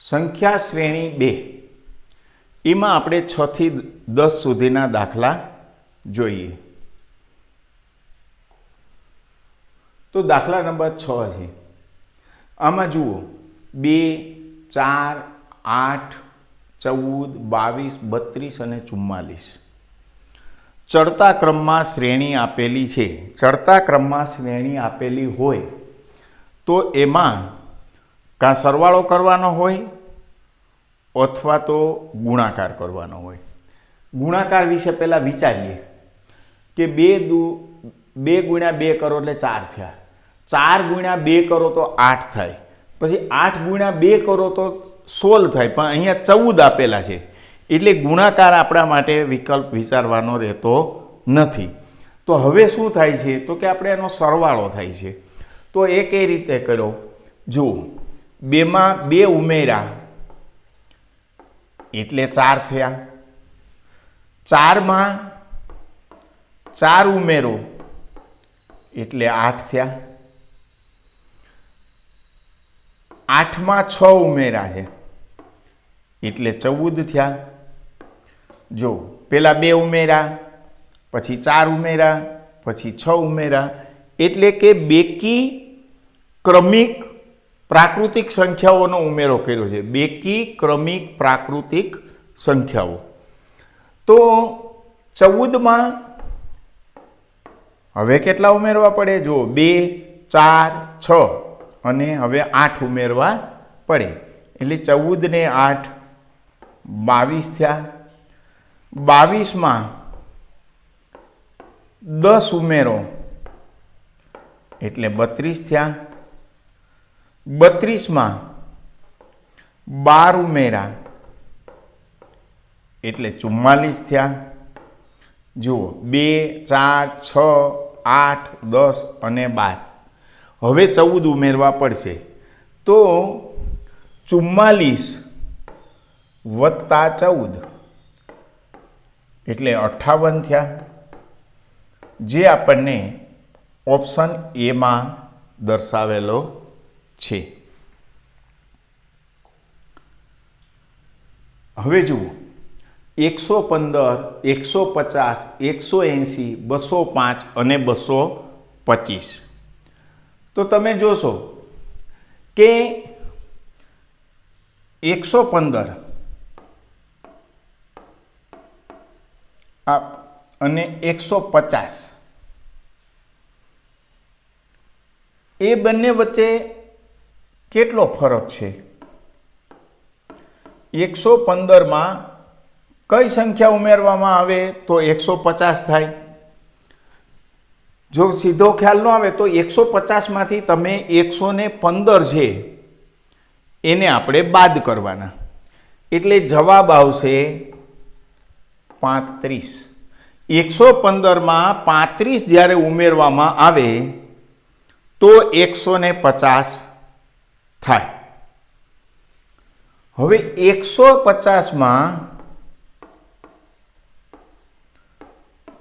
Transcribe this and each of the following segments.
સંખ્યા શ્રેણી બે. એમાં આપણે છથી દસ સુધીના દાખલા જોઈએ. તો દાખલા નંબર છ છે. આમાં જુઓ. બે, ચાર, આઠ, ચૌદ, બાવીસ, બત્રીસ અને ચુમ્માલીસ. ચડતા ક્રમમાં શ્રેણી આપેલી છે. ચડતા ક્રમમાં શ્રેણી આપેલી હોય તો એમાં કાં સરવાળો કરવાનો હોય અથવા તો ગુણાકાર કરવાનો હોય? ગુણાકાર વિશે પહેલાં વિચારીએ કે બે દુ, બે ગુણ્યા બે કરો એટલે ચાર થયા. ચાર ગુણ્યા બે કરો તો આઠ થાય. પછી આઠ ગુણ્યા બે કરો તો સોળ થાય. પણ અહીંયા ચૌદ આપેલા છે. એટલે ગુણાકાર આપણા માટે વિકલ્પ વિચારવાનો રહેતો નથી. તો હવે શું થાય છે? તો કે આપણે એનો સરવાળો થાય છે. તો એ કઈ રીતે કર્યો? જુઓ. બેમાં બે ઉમેરા એટલે ચાર થયા. ચારમાં ચાર ઉમેરો. એટલે આઠ થયા. આઠમાં છ ઉમેરા છે. એટલે ચૌદ થયા. જો, પેલા બે ઉમેરા, પછી ચાર ઉમેરા, પછી છ ઉમેરા. એટલે કે બેકી ક્રમિક પ્રાકૃતિક સંખ્યાઓનો ઉમેરો કર્યો છે. બેકી ક્રમિક પ્રાકૃતિક સંખ્યાઓ. તો ચૌદમાં હવે કેટલા ઉમેરવા પડે? જો બે, ચાર, છ અને હવે આઠ ઉમેરવા પડે. એટલે ચૌદ ને આઠ બાવીસ થયા. બાવીસમાં દસ ઉમેરો. એટલે બત્રીસ થયા. બત્રીસમાં બાર ઉમેરા એટલે ચુમ્માલીસ થયા. જુઓ, બે, ચાર, છ, આઠ, દસ અને બાર. હવે ચૌદ ઉમેરવા પડશે. તો ચુમ્માલીસ વત્તા ચૌદ. એટલે અઠ્ઠાવન થયા. જે આપણને ઓપ્શન એમાં દર્શાવેલો છે. હવે જુઓ. એકસો પંદર, એકસો પચાસ, એકસો એંસી, બસો પાંચ અને બસો પચીસ. તો તમે જોશો કે એકસો પંદર અને એકસો પચાસ. એ બંને વચ્ચે કેટલો ફરક છે? એકસો પંદરમાં કઈ સંખ્યા ઉમેરવામાં આવે તો એકસો પચાસ થાય? જો સીધો ખ્યાલ ન આવે તો એકસો પચાસમાંથી તમે એકસો ને પંદર છે, એને આપણે બાદ કરવાના. એટલે જવાબ આવશે પાંત્રીસ. એકસો પંદરમાં પાંત્રીસ જ્યારે ઉમેરવામાં આવે તો એકસો ને પચાસ થાય. હવે એકસો પચાસમાં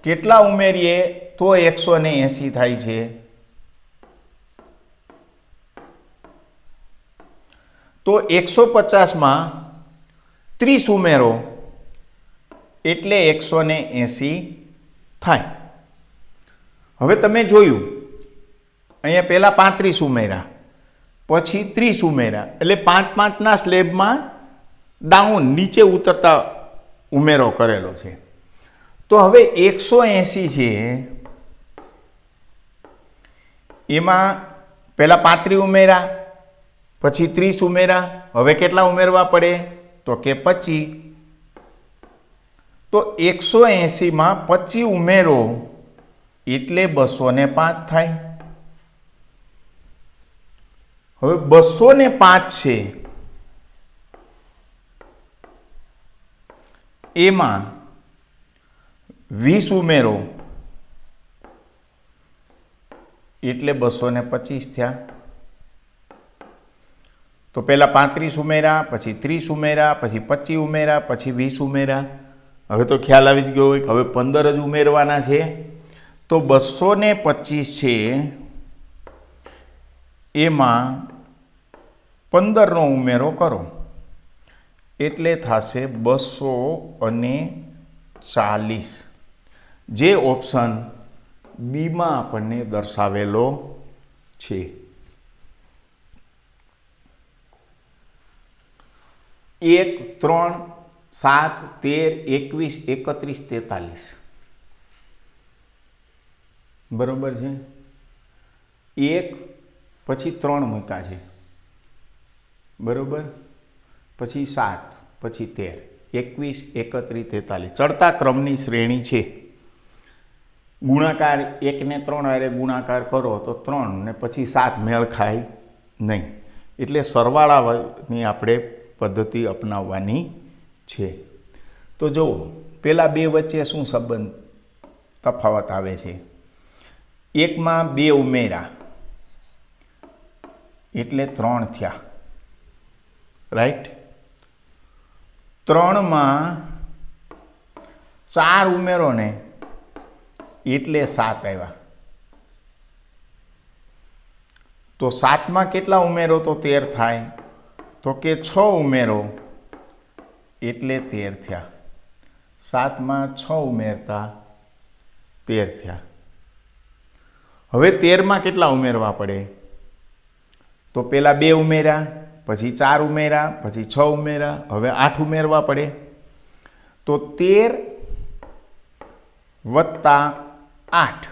કેટલા ઉમેરીએ તો એકસો ને એંસી થાય છે? તો એકસો પચાસમાં ત્રીસ ઉમેરો એટલે એકસો ને એંસી થાય. હવે તમે જોયું, અહીંયા પહેલાં પાંત્રીસ ઉમેર્યા. પછી ત્રીસ ઉમેર્યા. એટલે પાંચ પાંચના સ્લેબમાં ડાઉન, નીચે ઉતરતા ઉમેરો કરેલો છે. તો હવે એકસો એંસી છે. એમાં પહેલાં પાંત્રી ઉમેરા પછી ત્રીસ ઉમેરા હવે કેટલા ઉમેરવા પડે? તો કે પચીસ તો એકસો એંસીમાં પચીસ ઉમેરો એટલે બસો પાંચ થાય. હવે બસો ને પાંચ છે. એમાં વીસ ઉમેરો. એટલે બસો ને પચીસ થયા. તો પહેલાં પાંત્રીસ ઉમેરા પછી ત્રીસ ઉમેરા પછી પચીસ ઉમેરા પછી વીસ ઉમેરા હવે તો ખ્યાલ આવી જ ગયો હોય હવે પંદર જ ઉમેરવાના છે. તો બસો ને પચીસ છે. એમાં પંદરનો ઉમેરો કરો. એટલે થશે બસો અને ચાલીસ. જે ઓપ્શન બીમાં આપણને દર્શાવેલો છે. એક, ત્રણ, સાત, તેર, એકવીસ, એકત્રીસ, તેતાલીસ. બરોબર છે? એક પછી ત્રણ મૂક્યા છે. બરાબર? પછી સાત, પછી તેર. એકવીસ, એકત્રીસ, તેતાલીસ. ચડતા ક્રમની શ્રેણી છે. ગુણાકાર એકને ત્રણ હારે ગુણાકાર કરો તો ત્રણ ને પછી સાત મેળ ખાય નહીં. એટલે સરવાળાની આપણે પદ્ધતિ અપનાવવાની છે. તો જુઓ, પેલા બે વચ્ચે શું સંબંધ તફાવત આવે છે? એકમાં બે ઉમેરા. એટલે ત્રણ થયા. રાઈટ ત્રણમાં ચાર ઉમેરો ને એટલે સાત આવ્યા. તો સાતમાં કેટલા ઉમેરો તો તેર થાય? તો કે છ ઉમેરો એટલે તેર થયા. સાતમાં છ ઉમેરતા તેર થયા. હવે તેરમાં કેટલા ઉમેરવા પડે? તો પહેલાં બે ઉમેર્યા, પછી ચાર ઉમેર્યા, પછી છ ઉમેર્યા, હવે આઠ ઉમેરવા પડે. તો તેર વત્તા આઠ.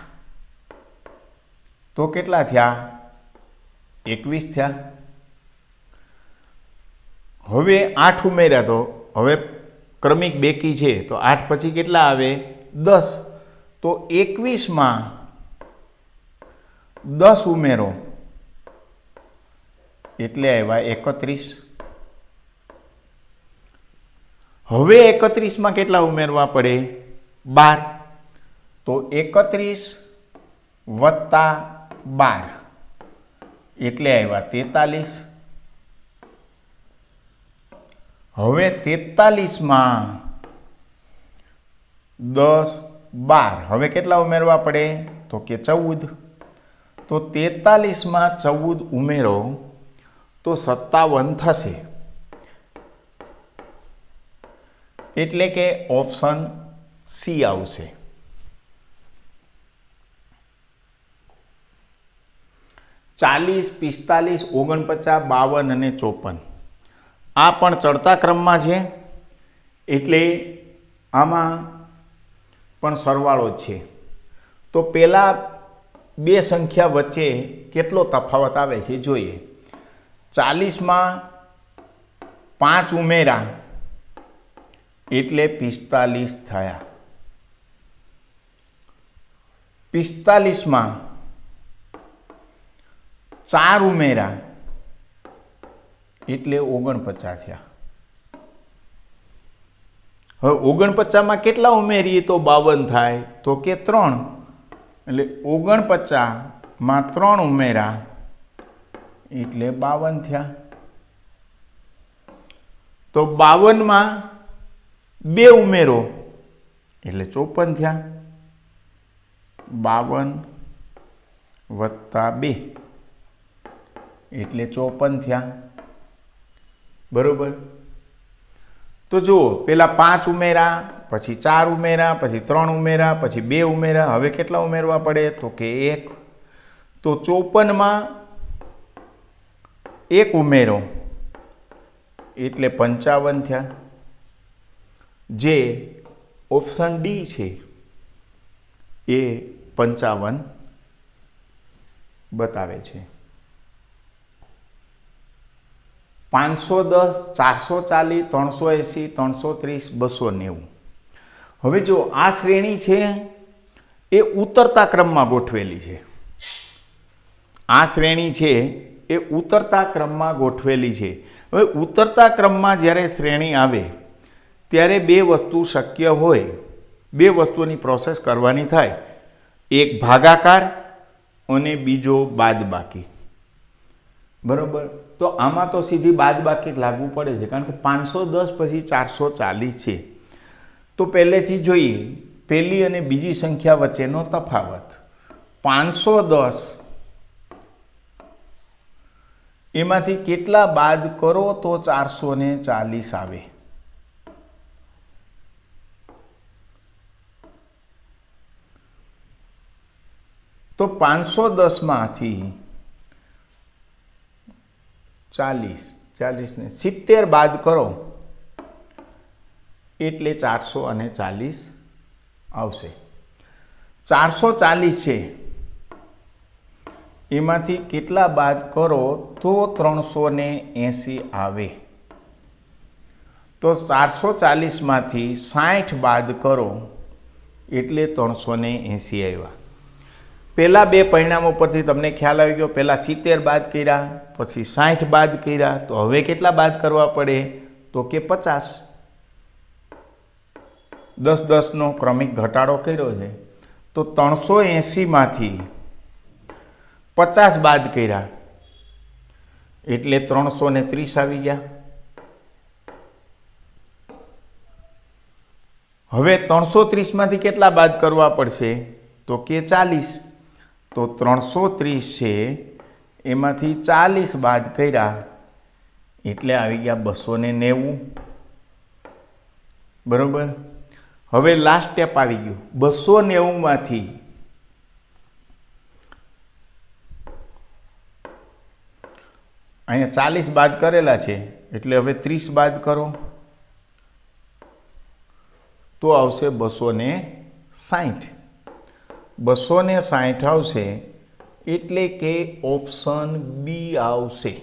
તો કેટલા થયા? એકવીસ થયા. હવે આઠ ઉમેર્યા તો, હવે ક્રમિક બેકી છે, તો આઠ પછી કેટલા આવે? દસ. તો એકવીસમાં દસ ઉમેરો. એટલે આવ્યા એકત્રીસ. હવે એકત્રીસમાં કેટલા ઉમેરવા પડે? બાર. તો એકત્રીસ વત્તા બાર. એટલે આવ્યા તેતાલીસ. હવે તેતાલીસમાં દસ બાર. હવે કેટલા ઉમેરવા પડે? તો કે ચૌદ. તો તેતાલીસમાં ચૌદ ઉમેરો. તો સત્તાવન થશે. એટલે કે ઓપ્શન સી આવશે. ચાલીસ, પિસ્તાલીસ, ઓગણપચાસ, બાવન અને ચોપન. આ પણ ચડતા ક્રમમાં છે. એટલે આમાં પણ સરવાળો છે. તો પહેલાં બે સંખ્યા વચ્ચે કેટલો તફાવત આવે છે? જોઈએ. ચાલીસમાં પાંચ ઉમેરા એટલે પિસ્તાલીસ થયા. પિસ્તાલીસમાં ચાર ઉમેરા એટલે ઓગણપચાસ થયા. હવે ઓગણપચાસમાં કેટલા ઉમેરીએ તો બાવન થાય? તો કે ત્રણ. એટલે ઓગણપચાસમાં ત્રણ ઉમેરા એટલે બાવન થયા. તો બાવનમાં બે ઉમેરો, એટલે ચોપન થયા. બાવન વત્તા બે, એટલે ચોપન થયા. બરોબર? તો જુઓ, પેલા પાંચ ઉમેરા, પછી ચાર ઉમેરા, પછી ત્રણ ઉમેરા, પછી બે ઉમેરા. હવે કેટલા ઉમેરવા પડે? તો કે એક. તો ચોપનમાં એક ઉમેરો. એટલે પંચાવન થયા. જે ઓપ્શન ડી છે, એ પંચાવન બતાવે છે. પાંચસો દસ, ચારસો ચાલીસ, ત્રણસો એંસી, ત્રણસો ત્રીસ, બસો નેવું. હવે જો આ શ્રેણી છે, એ ઉતરતા ક્રમમાં ગોઠવેલી છે. આ શ્રેણી છે એ ઉતરતા ક્રમમાં ગોઠવેલી છે. હવે ઉતરતા ક્રમમાં જ્યારે શ્રેણી આવે, ત્યારે બે વસ્તુ શક્ય હોય. બે વસ્તુની પ્રોસેસ કરવાની થાય. એક ભાગાકાર અને બીજો બાદબાકી. બરાબર? તો આમાં તો સીધી બાદબાકી લાગવું પડે છે, કારણ કે પાંચસો દસ પછી ચારસો ચાલીસ છે. તો પહેલેથી જોઈએ. પહેલી અને બીજી સંખ્યા વચ્ચેનો તફાવત. પાંચસો દસ એમાંથી કેટલા બાદ કરો તો ચારસો ને ચાલીસ આવે. તો પાંચસો દસમાંથી ચાલીસ ચાલીસને સિત્તેર બાદ કરો, એટલે ચારસો અને ચાલીસ આવશે. ચારસો ચાલીસ છે. એમાંથી કેટલા બાદ કરો તો ત્રણસો ને એંસી આવે. તો ચારસો ચાલીસમાંથી સાઠ બાદ કરો એટલે ત્રણસો ને એંસી આવ્યા. પહેલાં બે પરિણામો પરથી તમને ખ્યાલ આવી ગયો. પહેલાં સિત્તેર બાદ કર્યા, પછી સાઠ બાદ કર્યા. તો હવે કેટલા બાદ કરવા પડે? તો કે પચાસ. દસ દસનો ક્રમિક ઘટાડો કર્યો છે. તો ત્રણસો એંસીમાંથી પચાસ બાદ કર્યા. એટલે ત્રણસો ને ત્રીસ આવી ગયા. હવે ત્રણસો ત્રીસમાંથી કેટલા બાદ કરવા પડશે? તો કે ચાલીસ. તો ત્રણસો ત્રીસ છે, એમાંથી ચાલીસ બાદ કર્યા. એટલે આવી ગયા બસો ને નેવું. બરાબર? હવે લાસ્ટ સ્ટેપ આવી ગયું. બસો નેવુંમાંથી અહીંયા ચાલીસ બાદ કરેલા છે, એટલે હવે ત્રીસ બાદ કરો. તો આવશે બસો ને સાઠ બસો ને સાઠ આવશે એટલે કે ઓપ્શન બી આવશે.